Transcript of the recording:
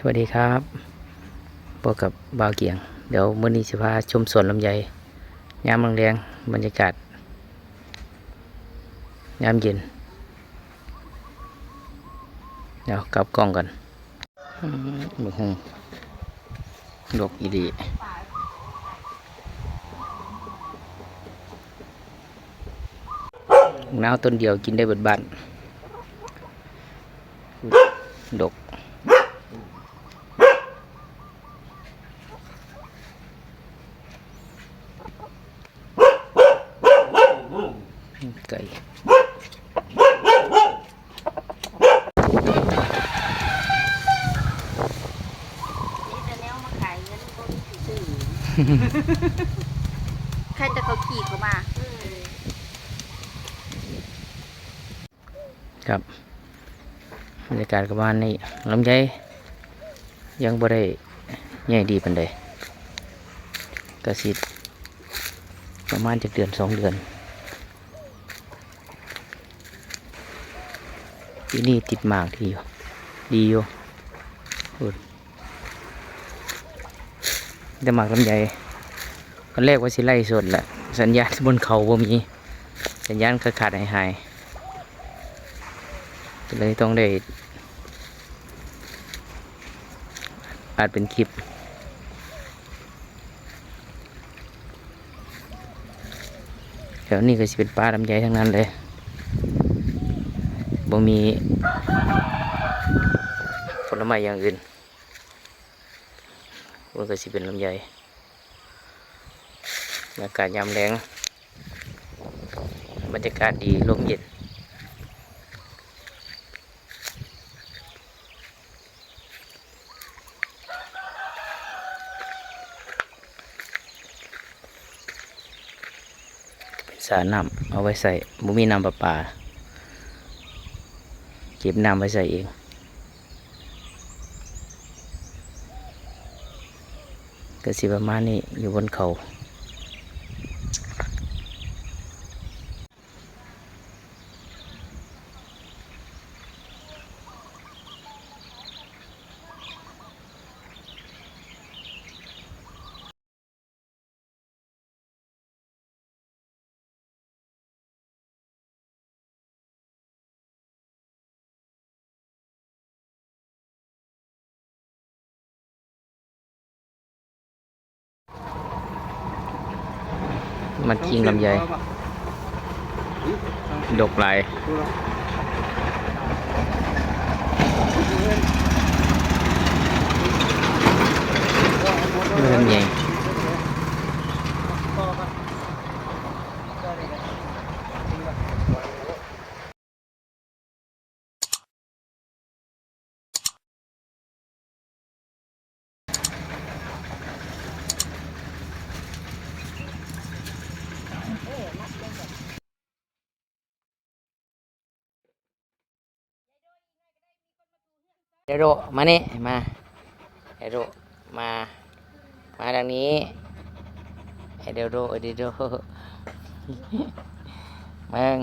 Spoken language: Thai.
สวัสดีครับพบกับบาวเกียง เดี๋ยวมื้อนี้สิพาชมสวนลำไยยามแรงบรรยากาศยามเย็น เดี๋ยวกลับกล้องกันอื้อบึกหงดอกอีดีน้าวต้นเดียวกินได้เบิดบ้านดก ไก่นี่จะแนวมาขายเงินก็มีสิซื้อใครจะเขาขี่เขามา ครับบรรยากาศประมาณนี้ลำไยยังบ่ได้ใหญ่ดีปันใดกระสิประมาณจะเดือนสองเดือน ปีนี้ติดหมากดีอยู่ดีอยู่แต่หมากลำไยคนแรกว่าสิไล่สดแหละสัญญาณบนเขาบ่มีสัญญาณขาดขาดหายหายๆเลยต้องได้อาจเป็นคลิปแถวนี้ก็สิเป็นป่าลำไยทั้งนั้นเลย บ่มีผลไม้อย่างอื่นมันก็สิเป็นลำไยบรรยากาศยามแรงบรรยากาศดีลมเย็นเป็นสรน้ำเอาไว้ใส่บ่มีน้ำประปา เก็บน้ำไว้ใส่เอง ก็สิประมาณนี้อยู่บนเขา มันกินลำไยดกไหลายลำไย เดโรมานี่มาเดโรมา มาทางนี้เดโรเดโรมึง